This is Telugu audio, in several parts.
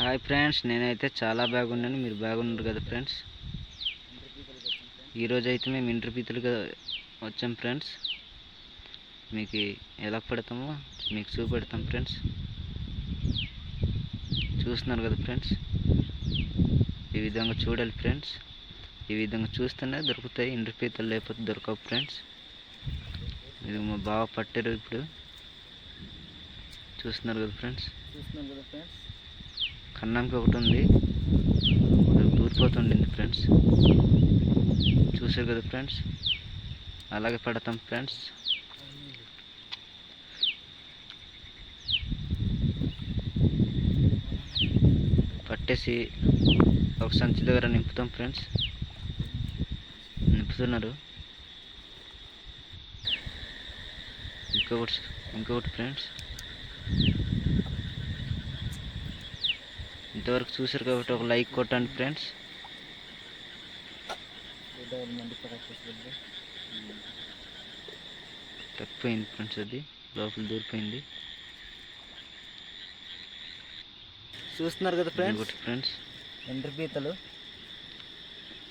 హాయ్ ఫ్రెండ్స్ నేనైతే చాలా బాగున్నాను. మీరు బాగున్నారు కదా ఫ్రెండ్స్? ఈరోజు అయితే మేము ఇంటర్ పీతులుగా వచ్చాం ఫ్రెండ్స్. మీకు ఎలా పెడతామో మీకు చూపెడతాం ఫ్రెండ్స్. చూస్తున్నారు కదా ఫ్రెండ్స్? ఈ విధంగా చూడాలి ఫ్రెండ్స్. ఈ విధంగా చూస్తేనే దొరుకుతాయి. ఇంటర్ పీతలు లేకపోతే దొరకవు ఫ్రెండ్స్. ఇది మా బావ పట్టారు ఇప్పుడు. చూస్తున్నారు కదా ఫ్రెండ్స్? చూస్తున్నారు కదా ఫ్రెండ్స్? కన్నంకి ఒకటి ఉంది అది దూరిపోతుండింది ఫ్రెండ్స్. చూసారు కదా ఫ్రెండ్స్? అలాగే పడతాం ఫ్రెండ్స్. పట్టేసి ఒక సంచి దగ్గర నింపుతాం ఫ్రెండ్స్. నింపుతున్నారు. ఇంకొకటి ఇంకొకటి ఫ్రెండ్స్. ఇంతవరకు చూసారు కాబట్టి ఒక లైక్ కొట్టండి ఫ్రెండ్స్. తప్పిపోయింది ఫ్రెండ్స్ అది. లోపల దూరిపోయింది. చూస్తున్నారు కదా ఫ్రెండ్స్? ఫ్రెండ్స్. ఎండ్రి పీతలు.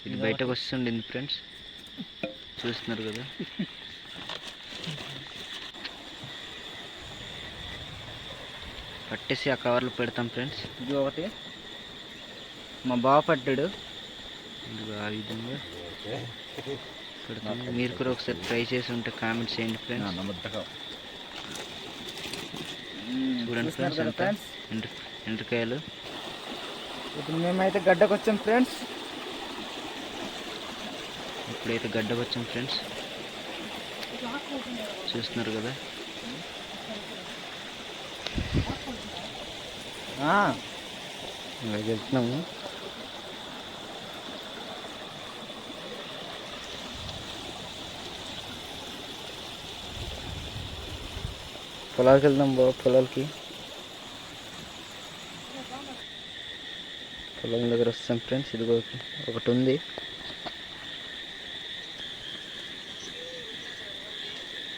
ఇది బయటకు వస్తుండింది ఫ్రెండ్స్. చూస్తున్నారు కదా. పట్టేసి ఆ కవర్లో పెడతాం ఫ్రెండ్స్. ఇది ఒకటి. మా బావ పట్టాడు ఇదిగో ఆ విధంగా పెడతాం మీరు కూడా ఒకసారి ట్రై చేసి ఉంటే కామెంట్ చేయండి ఫ్రెండ్స్. చూడండి ఫ్రెండ్స్ ఎండ్రికాయలు ఇప్పుడు మేమైతే గడ్డకు వచ్చాం ఫ్రెండ్స్. ఇప్పుడైతే గడ్డకు వచ్చాం ఫ్రెండ్స్. చూస్తున్నారు కదా? ఆ, వెళ్తున్నాము పొలాలకి వెళ్దాం బాబు పొలాలకి. పొలం దగ్గర వస్తాం ఫ్రెండ్స్ ఇదిగో ఒకటి ఉంది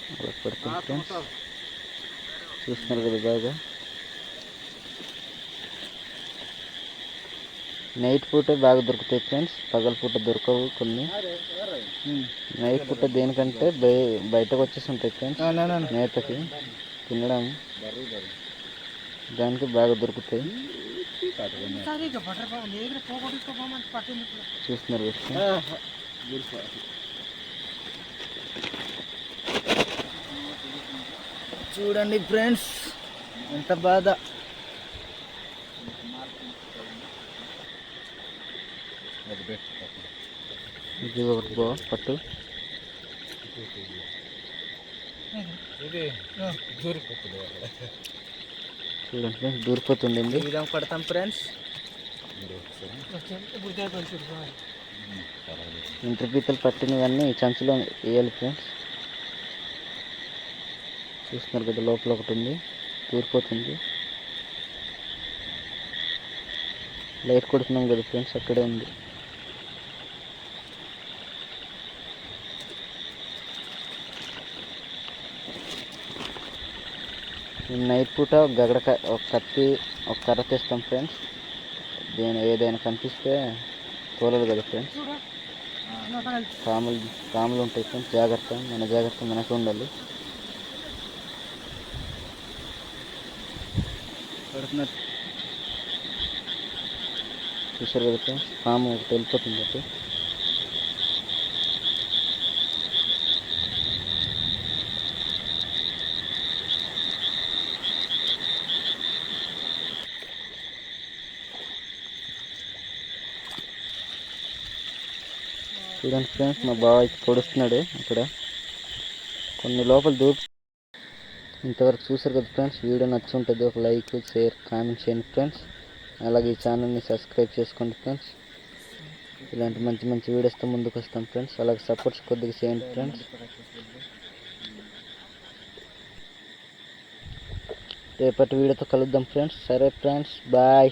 అలా పడుతుంది ఫ్రెండ్స్ చూస్తున్నారు కదా బాగా. నైట్ పూట బాగా దొరుకుతాయి ఫ్రెండ్స్ పగల పూట దొరకవు కొన్ని. నైట్ పూట దేనికంటే బయ బయటకు వచ్చేసి ఉంటాయి ఫ్రెండ్స్. మేతకి తినడం దానికి బాగా దొరుకుతాయి చూస్తున్నారు. చూడండి ఫ్రెండ్స్ ఎంత బాధ ఇది ఒకటి బా పట్టు. చూడండి ఫ్రెండ్స్ దూరిపోతుండింది. ఈ విధంగా పడతాం ఫ్రెండ్స్. ఇంటర్ పీతలు పట్టినవన్నీ చంచులో వేయాలి ఫ్రెండ్స్. చూస్తున్నారు కదా లోపల ఒకటి ఉంది దూరిపోతుంది. లైట్ కొడుతున్నాం కదా ఫ్రెండ్స్ అక్కడే ఉంది. నైట్ పూట గగడ ఒక కత్తి ఒక కర్ర తెస్తాం ఫ్రెండ్స్ దేని ఏదైనా కనిపిస్తే తోలదు కదా ఫ్రెండ్స్ పాములు పాములు ఉంటాయి ఫ్రెండ్స్ జాగ్రత్త మన జాగ్రత్త మనకు ఉండాలి. చూసారు కదా ఫ్రెండ్స్ పాము ఒకటి వెళ్ళిపోతుంది చూడండి ఫ్రెండ్స్ మా బాబాయ్ పొడుస్తున్నాడు అక్కడ కొన్ని లోపల దూపు ఇంతవరకు చూసారు కదా ఫ్రెండ్స్ వీడియో నచ్చి ఉంటుంది ఒక లైక్ షేర్ కామెంట్ చేయండి ఫ్రెండ్స్ అలాగే ఈ ఛానల్ని సబ్స్క్రైబ్ చేసుకోండి ఫ్రెండ్స్ ఇలాంటి మంచి మంచి వీడియోస్తో ముందుకు వస్తాం ఫ్రెండ్స్ అలాగే సపోర్ట్స్ కొద్దిగా చేయండి ఫ్రెండ్స్ రేపటి వీడియోతో కలుద్దాం ఫ్రెండ్స్ సరే ఫ్రెండ్స్ బాయ్